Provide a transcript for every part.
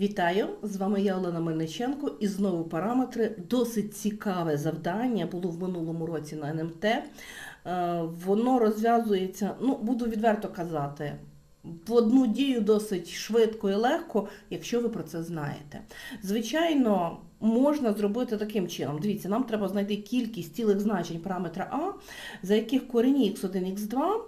Вітаю! З вами я Олена Мельниченко і знову параметри. Досить цікаве завдання було в минулому році на НМТ. Е, Воно розв'язується, ну, буду відверто казати, в одну дію досить швидко і легко, якщо ви про це знаєте. Звичайно, можна зробити таким чином. Дивіться, нам треба знайти кількість цілих значень параметра А, за яких корені x1, x2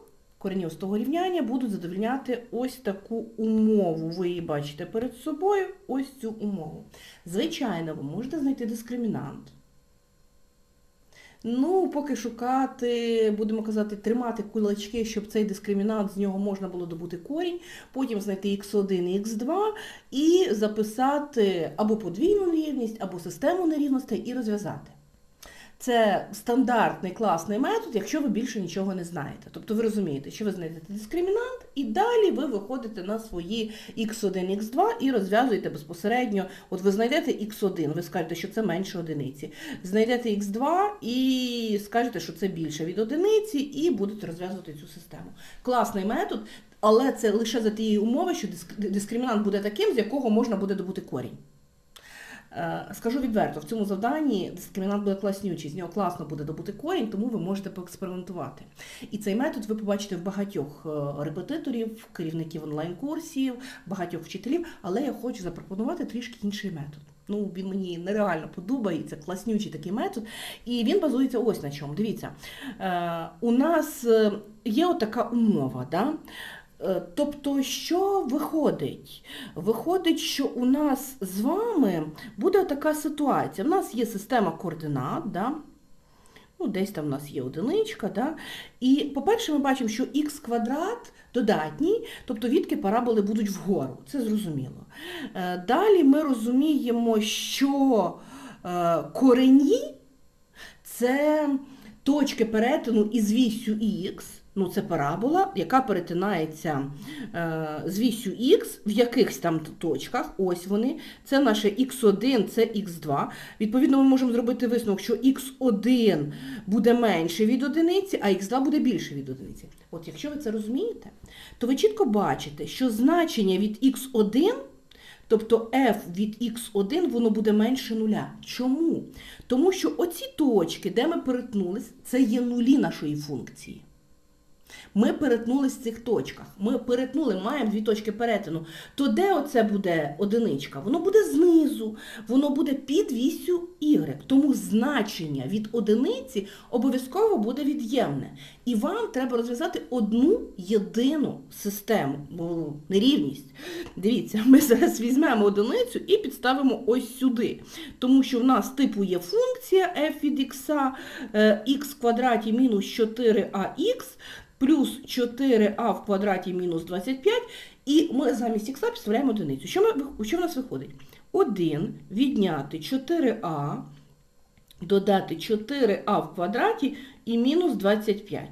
коренів з рівняння будуть задовольняти ось таку умову. Ви її бачите перед собою, ось цю умову. Звичайно, ви можете знайти дискримінант. Ну, поки шукати, будемо казати, тримати кулачки, щоб цей дискримінант з нього можна було добути корінь, потім знайти x1 і x2 і записати або подвійну рівність, або систему нерівностей і розв'язати. Це стандартний класний метод, якщо ви більше нічого не знаєте. Тобто ви розумієте, що ви знайдете дискримінант, і далі ви виходите на свої x1, x2 і розв'язуєте безпосередньо. От ви знайдете x1, ви скажете, що це менше одиниці. Знайдете x2 і скажете, що це більше від одиниці, і будете розв'язувати цю систему. Класний метод, але це лише за тієї умови, що диск- дискримінант буде таким, з якого можна буде добути корінь. Е, Скажу відверто, в цьому завданні дискримінант буде класнючий, з нього класно буде добути корінь, тому ви можете поекспериментувати. І цей метод ви побачите в багатьох е, репетиторів, керівників онлайн-курсів, багатьох вчителів, але я хочу запропонувати трішки інший метод. Ну, він мені нереально подобається, класнючий такий метод. І він базується ось на чому. Дивіться, е, у нас є отака умова. Да? Е, Тобто, що виходить? Виходить, що у нас з вами буде така ситуація. У нас є система координат, да? ну, десь там у нас є одиничка. Да? І, по-перше, ми бачимо, що х квадрат додатній, тобто відки параболи будуть вгору. Це зрозуміло. Е, Далі ми розуміємо, що е, корені це точки перетину із вісю х. Ну, це парабола, яка перетинається е, з вісю х в якихось там точках. Ось вони. Це наше х1, це х2. Відповідно, ми можемо зробити висновок, що х1 буде менше від одиниці, а х2 буде більше від одиниці. От якщо ви це розумієте, то ви чітко бачите, що значення від х1 Тобто f від x1 воно буде менше нуля. Чому? Тому що оці точки, де ми перетнулись, це є нулі нашої функції. Ми перетнулись в цих точках. Ми перетнули, маємо дві точки перетину. То де оце буде одиничка? Воно буде знизу, воно буде під вісю y. Тому значення від одиниці обов'язково буде від'ємне. І вам треба розв'язати одну єдину систему, бо нерівність. Дивіться, ми зараз візьмемо одиницю і підставимо ось сюди. Тому що в нас типу є функція f від x, х в квадраті мінус 4ax, плюс 4а в квадраті мінус 25, і ми замість х підставляємо одиницю. Що, ми, що в нас виходить? 1 відняти 4а, додати 4а в квадраті і мінус 25.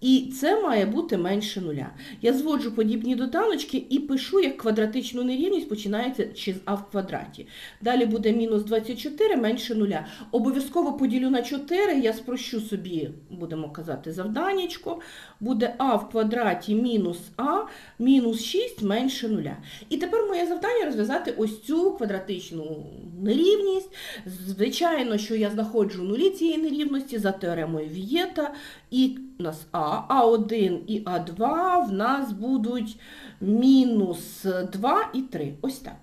І це має бути менше нуля. Я зводжу подібні доданочки і пишу, як квадратичну нерівність починається чи з а в квадраті. Далі буде мінус 24 менше нуля. Обов'язково поділю на 4, я спрощу собі, будемо казати, завданнячко. Буде а в квадраті мінус а, мінус 6 менше нуля. І тепер моє завдання розв'язати ось цю квадратичну нерівність. Звичайно, що я знаходжу нулі цієї нерівності за теоремою Вієта. І у нас А, А1 і А2 в нас будуть мінус 2 і 3. Ось так.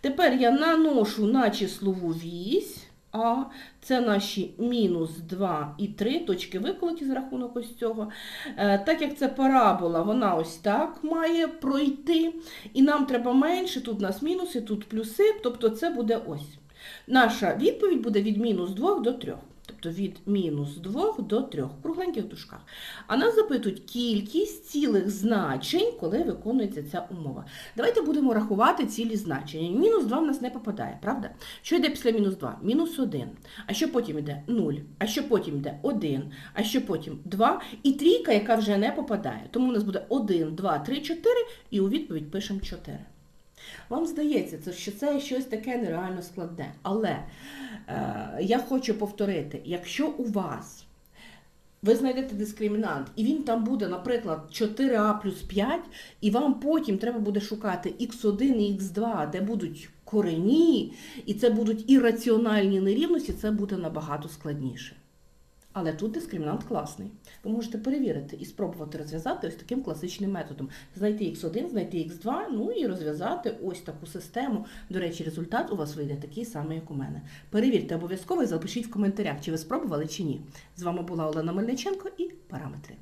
Тепер я наношу на числову вісь. А це наші мінус 2 і 3 точки виколоті з рахунок ось цього. Е, так як це парабола, вона ось так має пройти. І нам треба менше, тут у нас мінуси, тут плюси, тобто це буде ось. Наша відповідь буде від мінус 2 до 3. Тобто від мінус 2 до 3 в кругленьких дужках. А нас запитують кількість цілих значень, коли виконується ця умова. Давайте будемо рахувати цілі значення. Мінус 2 в нас не попадає, правда? Що йде після мінус 2? Мінус 1. А що потім йде 0, а що потім йде 1, а що потім 2 і трійка, яка вже не попадає. Тому у нас буде 1, 2, 3, 4 і у відповідь пишемо 4. Вам здається, що це щось таке нереально складне. Але е, я хочу повторити, якщо у вас ви знайдете дискримінант, і він там буде, наприклад, 4а плюс 5, і вам потім треба буде шукати x1 і x2, де будуть корені, і це будуть ірраціональні нерівності, це буде набагато складніше. Але тут дискримінант класний. Ви можете перевірити і спробувати розв'язати ось таким класичним методом. Знайти x1, знайти x2, ну і розв'язати ось таку систему. До речі, результат у вас вийде такий самий, як у мене. Перевірте обов'язково і запишіть в коментарях, чи ви спробували чи ні. З вами була Олена Мельниченко і параметри.